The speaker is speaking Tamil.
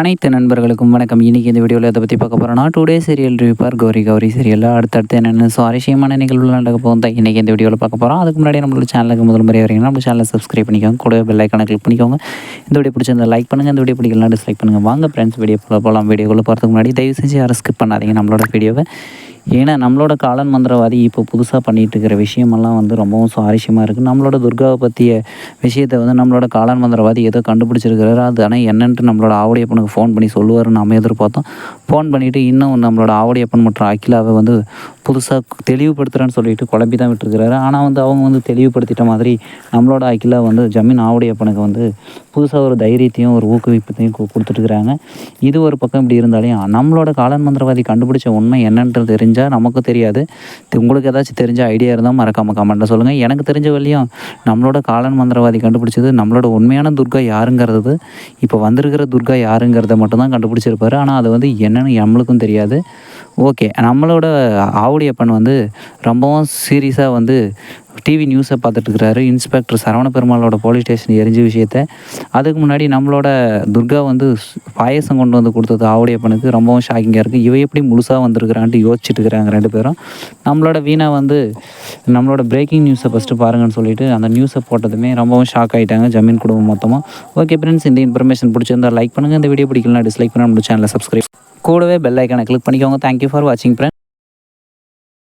அனைத்து நண்பர்களுக்கும் வணக்கம். இன்றைக்கி இந்த வீடியோவில் இதை பற்றி பார்க்க போகிறோம்னா டூ டே சீரியல் ரிவிப்பார் கௌரி கௌரி சீரியலில் அடுத்தடுத்து என்னென்ன சுவாரஸ்யமான நிகழ்வுகள் நடக்க போகும் தான் இன்றைக்கி இந்த வீடியோவில் பார்க்க போகிறோம் அதுக்கு முன்னாடி நம்மளோட சேனலுக்கு முதல் முறை வரீங்கன்னா நம்ம சேனலை சப்ஸ்கிரைப் பண்ணிக்கோங்க. கூட பெல் ஐக்கானை கிளிக் பண்ணிக்கோங்க. இந்த வீடியோ பிடிச்சிருந்தா லைக் பண்ணுங்கள் இந்த வீடியோ பிடிக்கலாம் டிஸ்லைக் பண்ணுங்கள் வாங்க ஃப்ரெண்ட்ஸ் வீடியோ போல போகலாம் வீடியோக்குள்ளே போகிறதுக்கு முன்னாடி தயவு செஞ்சு யாரும் ஸ்கிப் பண்ணாதீங்க நம்மளோட வீடியோவை ஏன்னா நம்மளோட காலன் மந்திரவாதி இப்போ புதுசாக பண்ணிகிட்டு இருக்கிற விஷயமெல்லாம் வந்து ரொம்பவும் சுவாரஸ்யமாக இருக்குது நம்மளோட துர்காவை பற்றிய விஷயத்தை வந்து நம்மளோட காலன் மந்திரவாதி ஏதோ கண்டுபிடிச்சிருக்கிறாரு. அது ஆனால் என்னன்ட்டு நம்மளோட ஆவடியப்பனுக்கு ஃபோன் பண்ணி சொல்லுவார் நம்ம எதிர்பார்த்தோம். ஃபோன் பண்ணிவிட்டு இன்னும் நம்மளோட ஆவடியப்பன் மற்றும் அகிலாவை வந்து புதுசாக தெளிவுபடுத்துகிறேன்னு சொல்லிட்டு குழம்பி தான் விட்டுருக்கிறாரு. ஆனால் வந்து அவங்க வந்து தெளிவுபடுத்திட்ட மாதிரி நம்மளோட அகிலா வந்து ஜமீன் ஆவடியப்பனுக்கு வந்து புதுசாக ஒரு தைரியத்தையும் ஒரு ஊக்குவிப்பத்தையும் கொடுத்துட்டுருக்குறாங்க இது ஒரு பக்கம் இப்படி இருந்தாலையும் நம்மளோட காலன் மந்திரவாதி கண்டுபிடிச்ச உண்மை என்னன்றது தெரிஞ்சால் நமக்கும் தெரியாது. உங்களுக்கு ஏதாச்சும் தெரிஞ்ச ஐடியா இருந்தால் மறக்காமல் கமெண்ட்டில் சொல்லுங்கள் எனக்கு தெரிஞ்ச வழியும் நம்மளோட காலன் மந்திரவாதி கண்டுபிடிச்சது நம்மளோட உண்மையான துர்கா யாருங்கிறது இப்போ வந்திருக்கிற துர்கா யாருங்கிறத மட்டும்தான் கண்டுபிடிச்சிருப்பாரு. ஆனால் அது வந்து என்னன்னு நம்மளுக்கும் தெரியாது. ஓகே நம்மளோட ஆவுடையப்பன் வந்து ரொம்பவும் சீரியஸாக வந்து டிவி நியூஸை பார்த்துட்டு இருக்கிறாரு இன்ஸ்பெக்டர் சரவண பெருமாளோட போலீஸ் ஸ்டேஷன் எரிஞ்ச விஷயத்த. அதுக்கு முன்னாடி நம்மளோட துர்கா வந்து ஸ்- பாயசம் கொண்டு வந்து கொடுத்தது ஆவுடையப்பனுக்கு. ரொம்பவும் ஷாக்கிங்காக இருக்குது இவ எப்படி முழுசாக வந்திருக்கிறான்ட்டு யோசிச்சுட்டு இருக்கிறாங்க ரெண்டு பேரும். நம்மளோட வீணா வந்து நம்மளோட பிரேக்கிங் நியூஸை ஃபஸ்ட்டு பாருங்கன்னு சொல்லிட்டு அந்த நியூஸை போட்டதுமே ரொம்பவும் ஷாக் ஆகிட்டாங்க ஜமீன் குடும்பம் மொத்தமாக ஓகே ஃப்ரெண்ட்ஸ் இந்த இன்ஃபர்மேஷன் பிடிச்சிருந்தா லைக் பண்ணுங்கள் இந்த வீடியோ பிடிக்கலாம் டிஸ்லைக் பண்ண நம்ம சேனலை சப்ஸ்கிரைப் கூடவே பெல் ஐக்கானை கிளிக் பண்ணிக்கோங்க. தேங்க்யூ ஃபார் வாட்சிங் ஃப்ரெண்ட்